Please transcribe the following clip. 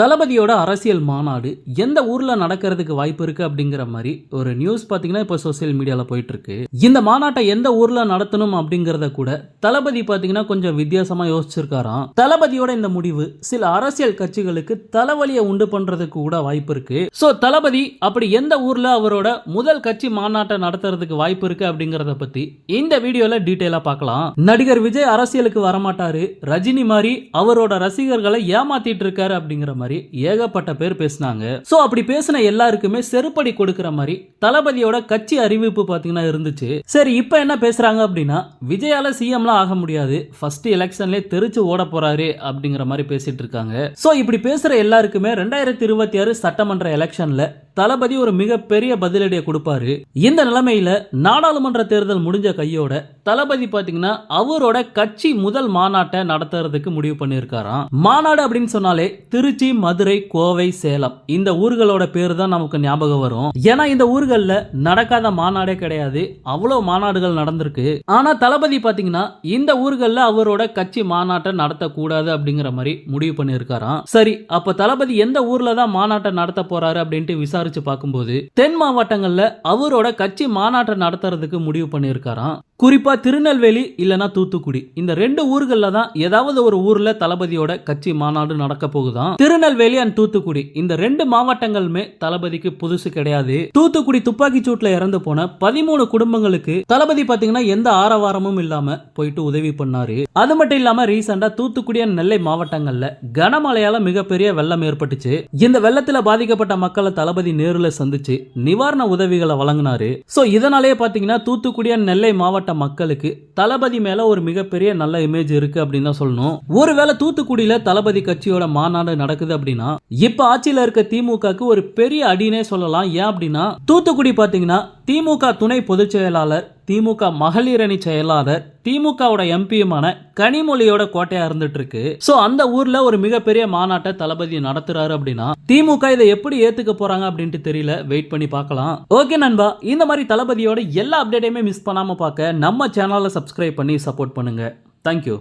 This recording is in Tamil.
தளபதியோட அரசியல் மாநாடு எந்த ஊர்ல நடக்கிறதுக்கு வாய்ப்பு இருக்கு அப்படிங்கிற மாதிரி ஒரு நியூஸ் பாத்தீங்கன்னா இப்போ சோசியல் மீடியால போயிட்டு இருக்கு இந்த மாநாட்டை எந்த ஊர்ல நடத்தணும் அப்படிங்கறத கூட தளபதி பாத்தீங்கன்னா கொஞ்சம் வித்தியாசமா யோசிச்சிருக்காராம். தளபதியோட இந்த முடிவு சில அரசியல் கட்சிகளுக்கு தலைவலியை உண்டு பண்றதுக்கு கூட வாய்ப்பு இருக்கு. சோ தளபதி அப்படி எந்த ஊர்ல அவரோட முதல் கட்சி மாநாட்டை நடத்துறதுக்கு வாய்ப்பு இருக்கு அப்படிங்கறத பத்தி இந்த வீடியோல டீட்டெயிலா பார்க்கலாம். நடிகர் விஜய் அரசியலுக்கு வரமாட்டாரு. ரஜினி மாதிரி அவரோட ரசிகர்களை ஏமாத்திட்டு இருக்காரு அப்படிங்கிற மாதிரி ஏகப்பட்ட பேர் பேசினாங்க. சோ அப்படி பேசின எல்லாருக்குமே செருப்படி கொடுக்கிற மாதிரி தளபதியோட கட்சி அறிவிப்பு பாத்தீங்கன்னா இருந்துச்சு. சரி இப்போ என்ன பேசுறாங்க அப்படின்னா விஜயால சிஎம்லாம் ஆக முடியாது. ஃபர்ஸ்ட் எலெக்ஷன்லேயே தெரிச்சு ஓட போறாரு அப்படிங்கிற மாதிரி பேசிட்டு இருக்காங்க. சோ இப்படி பேசுற எல்லாருக்குமே ரெண்டாயிரத்தி இருபத்தி ஆறு சட்டமன்ற எலெக்ஷன்ல தளபதி ஒரு மிகப்பெரிய பதிலடியை கொடுப்பாரு. இந்த நிலைமையில நாடாளுமன்ற தேர்தல் முடிஞ்ச கையோட தளபதி பாத்தீங்கன்னா அவரோட கட்சி முதல் மாநாட்டை நடத்துறதுக்கு முடிவு பண்ணியிருக்காராம். மாநாடு அப்படின்னு சொன்னாலே திருச்சி மதுரை கோவை சேலம். இந்த ஊர்களோட பேர் தான் நமக்கு ஞாபகம் வரும். ஏன்னா இந்த ஊர்கள்ல நடக்காத மாநாடே கிடையாது. அவ்வளவு மாநாடுகள் நடந்திருக்கு. ஆனா தளபதி பாத்தீங்கன்னா இந்த ஊர்கள்ல அவரோட கட்சி மாநாட்டை நடத்தக்கூடாது அப்படிங்கிற மாதிரி முடிவு பண்ணியிருக்காராம். சரி அப்ப தளபதி எந்த ஊர்ல தான் மாநாட்டை நடத்த போறாரு அப்படின்ட்டு விசாரிச்சு பார்க்கும்போது தென் மாவட்டங்கள்ல அவரோட கட்சி மாநாட்டை நடத்துறதுக்கு முடிவு பண்ணியிருக்காராம். குறிப்பா திருநெல்வேலி இல்லனா தூத்துக்குடி. இந்த ரெண்டு ஊர்கள்ல தான் ஏதாவது ஒரு ஊர்ல தளபதியோட கட்சி மாநாடு நடக்க போகுதான் திருநெல்வேலி அண்ட் தூத்துக்குடி. இந்த ரெண்டு மாவட்டங்களுமே தளபதிக்கு புதுசு கிடையாது. தூத்துக்குடி துப்பாக்கி இறந்து போன பதிமூணு குடும்பங்களுக்கு தளபதி பார்த்தீங்கன்னா எந்த ஆரவாரமும் இல்லாம போயிட்டு உதவி பண்ணாரு. அது மட்டும் இல்லாம ரீசெண்டாக தூத்துக்குடி அண்ட் நெல்லை மாவட்டங்கள்ல கனமழையால மிகப்பெரிய வெள்ளம் ஏற்பட்டுச்சு. இந்த வெள்ளத்துல பாதிக்கப்பட்ட மக்களை தளபதி நேருல சந்திச்சு நிவாரண உதவிகளை வழங்கினாரு. சோ இதனாலேயே பாத்தீங்கன்னா தூத்துக்குடி அண்ட் நெல்லை மாவட்ட மக்களுக்கு தளபதி மேல ஒரு மிகப்பெரிய நல்ல இமேஜ் இருக்கு அப்படின்னு தான் சொல்லணும். ஒருவேளை தூத்துக்குடியில தளபதி கட்சியோட மாநாடு நடக்குது அப்படின்னா இப்ப ஆட்சியில இருக்க திமுகக்கு ஒரு பெரிய அடினே சொல்லலாம். ஏன் அப்படின்னா தூத்துக்குடி பாத்தீங்கன்னா திமுக துணை பொதுச் செயலாளர் திமுக மகளிர் அணி செயலாளர் திமுகவோட எம்பியுமான கனிமொழியோட கோட்டையா இருந்துட்டு இருக்கு சோ அந்த ஊர்ல ஒரு மிகப்பெரிய மாநாட்டை தளபதி நடத்துறாரு அப்படின்னா திமுக இதை எப்படி ஏத்துக்க போறாங்க அப்படின்ட்டு தெரியல. வெயிட் பண்ணி பார்க்கலாம். ஓகே நண்பா. இந்த மாதிரி தளபதியோட எல்லா அப்டேட்டையுமே மிஸ் பண்ணாம பார்க்க நம்ம சேனலை சப்ஸ்கிரைப் பண்ணி சப்போர்ட் பண்ணுங்க. தேங்க்யூ